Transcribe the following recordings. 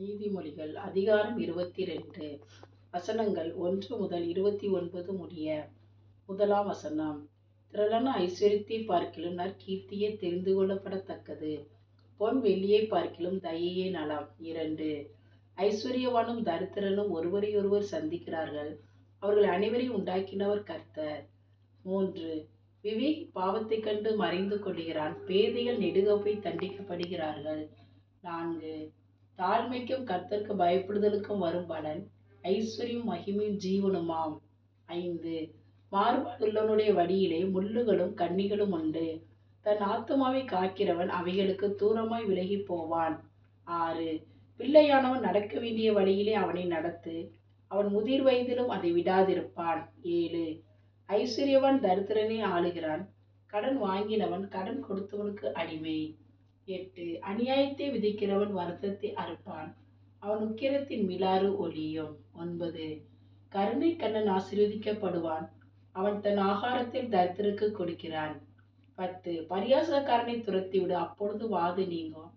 நீதிமொழிகள் அதிகாரம் இருபத்தி ரெண்டு வசனங்கள் ஒன்று முதல் இருபத்தி ஒன்பது முடிய முதலாம் வசனம். திரளான ஐஸ்வர்யத்தை பார்க்கிலும் நற்கீர்த்தியே தெரிந்து கொள்ளப்படத்தக்கது. பொன் வெள்ளியை பார்க்கிலும் தயையே நலம். இரண்டு. ஐஸ்வர்யவானும் தரித்திரனும் ஒருவரையொருவர் சந்திக்கிறார்கள். அவர்கள் அனைவரையும் உண்டாக்கினவர் கர்த்தர். மூன்று. விவேக் பாவத்தைக் கண்டு மறைந்து கொள்கிறான் பேதைகள் நெடுகப்பை தண்டிக்கப்படுகிறார்கள். நான்கு. தாழ்மைக்கும் கர்த்தருக்கு பயப்படுதலுக்கும் வரும் பலன் ஐஸ்வர்யம் மகிமையும் ஜீவனுமாம். ஐந்து மாறுபாடுள்ளவனுடைய வழியிலே முள்ளுகளும் கண்ணிகளும் உண்டு. தன் ஆத்துமாவை காக்கிறவன் அவைகளுக்கு தூரமாய் விலகி போவான். ஆறு பிள்ளையானவன் நடக்க வேண்டிய வழியிலே அவனை நடத்து அவன் முதிர் வயதிலும் அதை விடாதிருப்பான். ஏழு ஐஸ்வர்யவான் தரித்திரனை ஆளுகிறான். கடன் வாங்கினவன் கடன் கொடுத்தவனுக்கு அடிமை. எட்டு அநியாயத்தை விதிக்கிறவன் வருத்தத்தை அறுப்பான். அவன் உக்கிரத்தின் மிலாறு ஒளியும். ஒன்பது. கருணை கண்ணன் ஆசீர்வதிக்கப்படுவான். அவன் தன் ஆகாரத்தில் தரித்திருக்கு கொடுக்கிறான். பத்து. பரியாசக்காரனை துரத்திவிடு அப்பொழுது வாது நீங்கும்.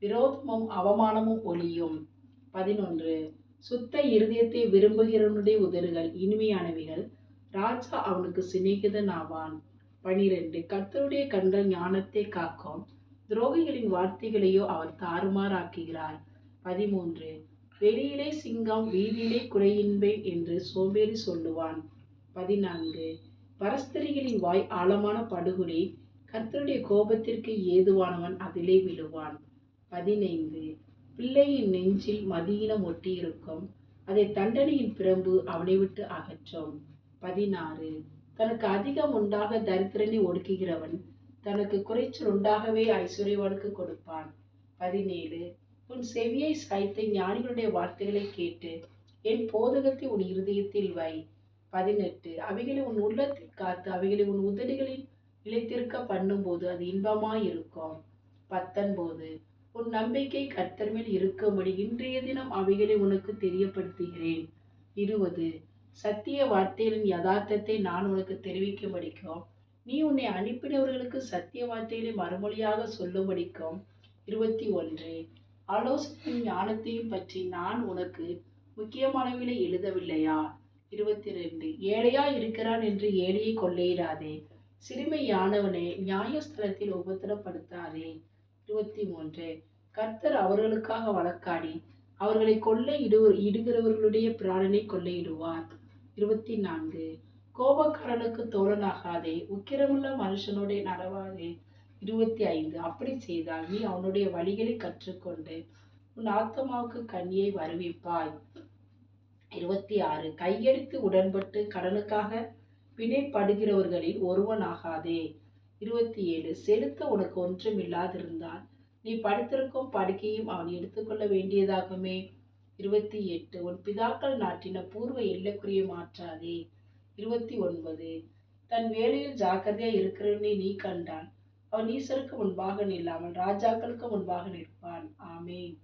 விரோதமும் அவமானமும் ஒளியும். பதினொன்று. சுத்த இருதயத்தை விரும்புகிறவனுடைய உதறுகள் இனிமையானவைகள். ராஜா அவனுக்கு சிநேகிதன் ஆவான் பனிரெண்டு. கத்தருடைய கண்கள் ஞானத்தை காக்கும். துரோகிகளின் வார்த்தைகளையோ அவர் தாறுமாறாக்குகிறார். பதிமூன்று. வெளியிலே சிங்கம் வீதியிலே குறையின்பேன் என்று சோம்பேறி சொல்லுவான். பதினான்கு. பரஸ்திரிகளின் வாய் ஆழமான படுகொலை கர்த்தருடைய கோபத்திற்கு ஏதுவானவன் அதிலே விழுவான். பதினைந்து. பிள்ளையின் நெஞ்சில் மதியினம் ஒட்டியிருக்கும் அதை தண்டனையின் பிரம்பு அவனை விட்டு அகற்றும். பதினாறு. தனக்கு அதிகம் உண்டாக தரித்திரனை ஒடுக்குகிறவன் தனக்கு குறைச்சல் உண்டாகவே ஐஸ்வர்யவானுக்கு கொடுப்பான். பதினேழு உன் செவியை சாய்த்து ஞானிகளுடைய வார்த்தைகளை கேட்டு என் போதகத்தை உன் இருதயத்தில் வை. பதினெட்டு அவைகளை உன் உள்ளத்தில் காத்து அவைகளை உன் உதடுகளில் இழைத்திருக்க பண்ணும்போது அது இன்பமாயிருக்கும். பத்தொன்பது உன் நம்பிக்கை கர்த்தர் மேல் இருக்கும்படி இன்றைய தினம் அவைகளை உனக்கு தெரியப்படுத்துகிறேன். இருபது சத்திய வார்த்தைகளின் யதார்த்தத்தை நான் உனக்கு தெரிவிக்கும்படிக்கும் நீ உன்னை அனுப்பினவர்களுக்கு சத்திய வார்த்தைகளை மறுமொழியாக சொல்லும்படிக்கும். இருபத்தி ஒன்று. ஆலோசனையும் ஞானத்தையும் பற்றி நான் உனக்கு முக்கியமானவைகளை எழுதவில்லையா? இருபத்தி ரெண்டு. ஏழையா இருக்கிறான் என்று ஏழையை கொள்ளையிடாதே. சிறுமையானவனை நியாயஸ்தலத்தில் உபத்திரப்படுத்தாதே. இருபத்தி மூன்று. கர்த்தர் அவர்களுக்காக வழக்காடி அவர்களை கொள்ளை இடு இடுகிறவர்களுடைய பிராணனை கொள்ளையிடுவார். இருபத்தி நான்கு. கோபக்காரனுக்கு தோழனாகாதே உக்கிரமுள்ள மனுஷனுடைய நடவாதே இருபத்தி ஐந்து அப்படி செய்தால் நீ அவனுடைய வழிகளை கற்றுக்கொண்டு உன் ஆத்மாவுக்கு கண்ணியை வருவிப்பாய். இருபத்தி ஆறு கையெடுத்து உடன்பட்டு கடனுக்காக வினைப்படுகிறவர்களில் ஒருவனாகாதே. இருபத்தி ஏழு செலுத்த உனக்கு ஒன்றும் இல்லாதிருந்தால் நீ படுத்திருக்கும் படுக்கையும் அவன் எடுத்துக்கொள்ள வேண்டியதாகுமே. இருபத்தி எட்டு உன் பிதாக்கள் நாட்டின பூர்வ எல்லைக்குரிய மாற்றாதே. இருபத்தி ஒன்பது. தன் வேலையில் ஜாக்கிரதையா இருக்கிறவனை நீ கண்டான் அவன் ஈசருக்கு முன்பாக நில்லாமல் ராஜாக்களுக்கு முன்பாக நிற்பான். ஆமேன்.